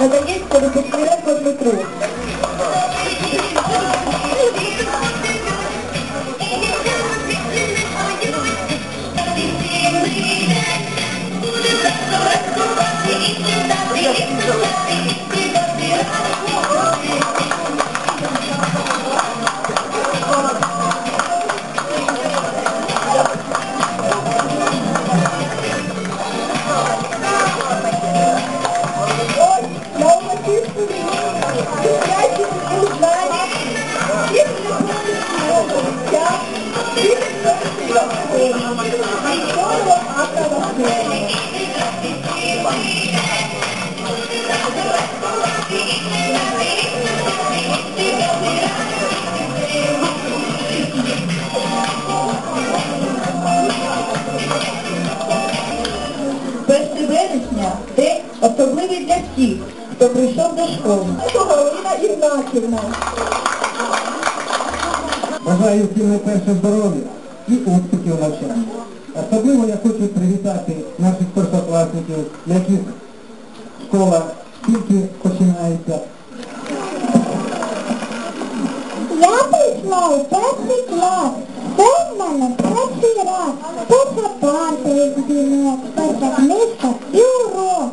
надається до 4 Дмитру. Школи. Галина Ігнатівна. Бажаю всім найперше здоров'я і успіхів у навчанні. Особливо я хочу привітати наших першокласників, для яких школа тільки починається. Я прийшла у перший клас. Це в мене перший раз. Перша парта і дзвінок, перша книжка і урок.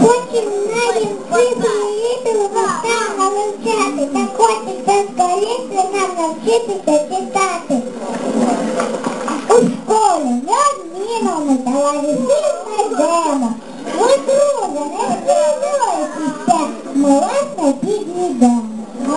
Починаємо приїти гостям вивчати, та хочеться скоріше нам навчитися читати. У школі неодмінно давай всі знайдемо. Ви, друже, не хвилюйтеся, ми вас не підійдемо. Ми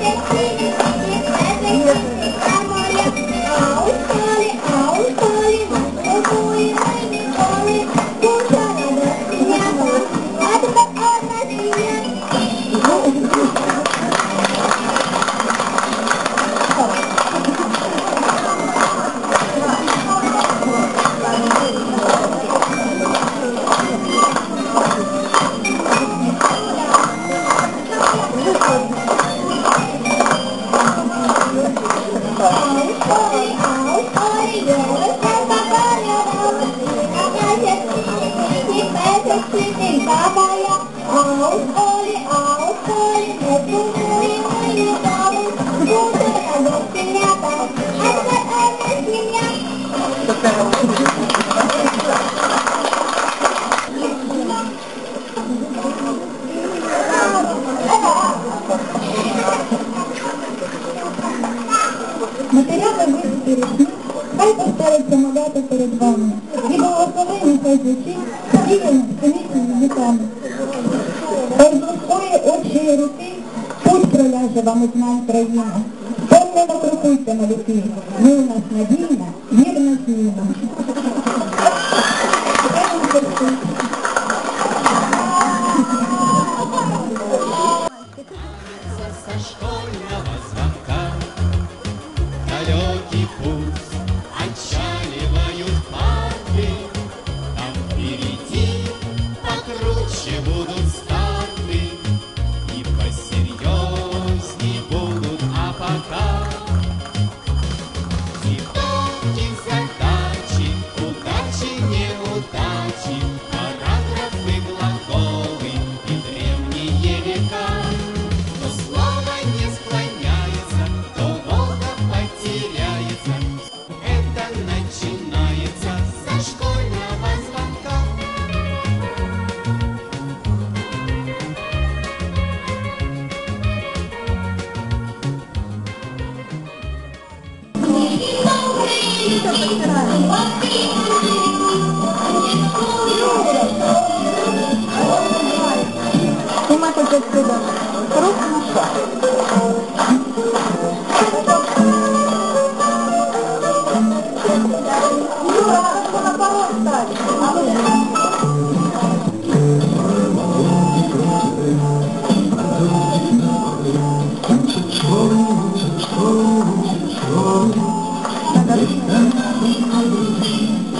на третій путь проляже вам у знань країна. Повнено крокуйте, малюки, Ви у нас надійна, єдина зміна. Господа, просто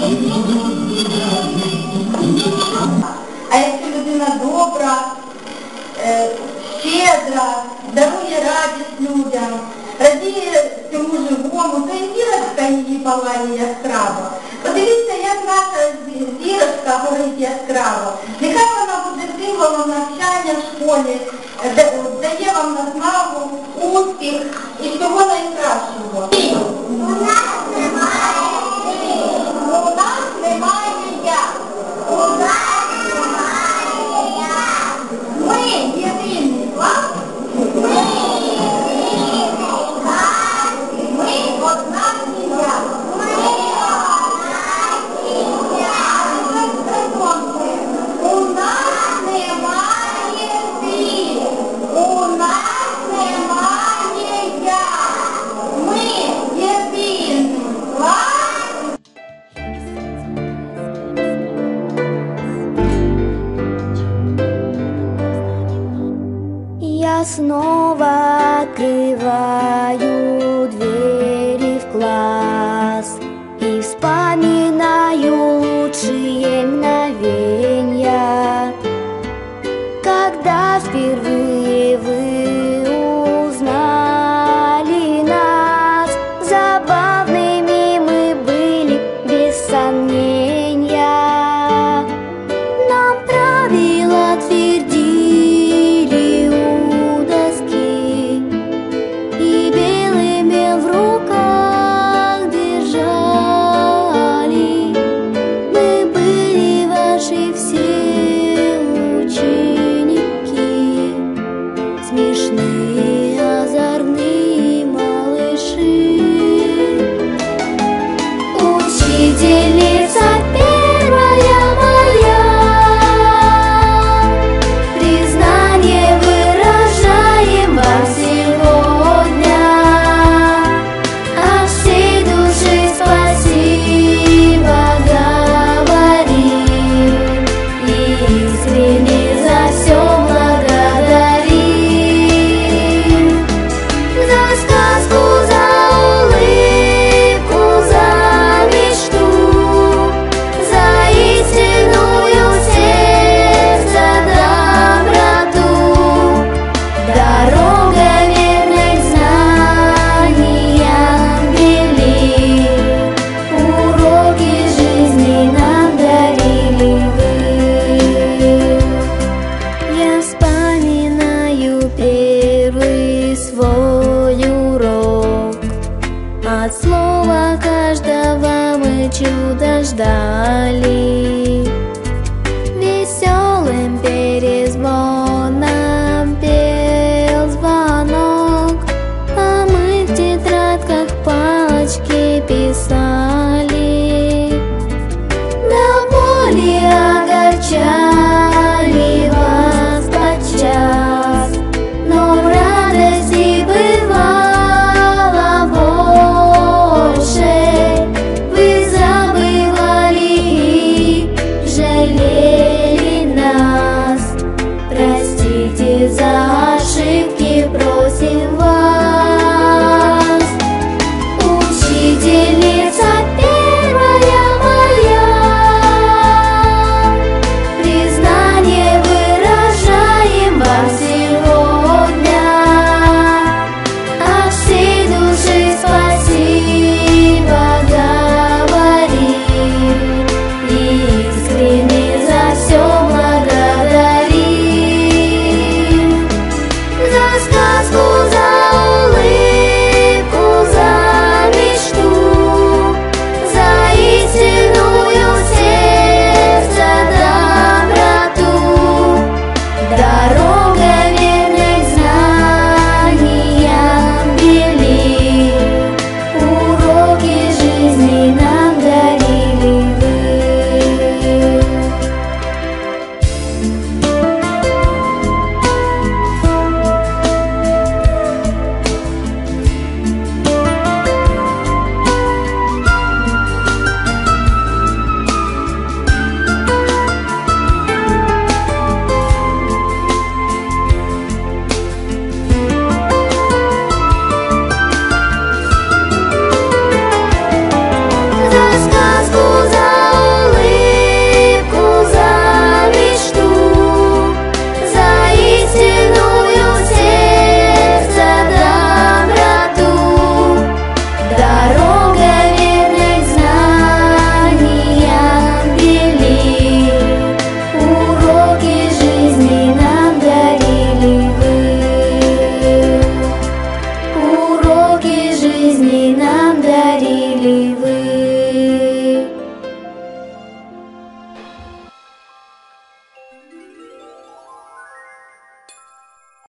Thank you. по-моєму, це зірочка її палає яскраво. Подивіться, як наша зірочка горить яскраво. Нехай вона буде символом навчання в школі, дає вам наснагу, успіх і всього найкращого. день. this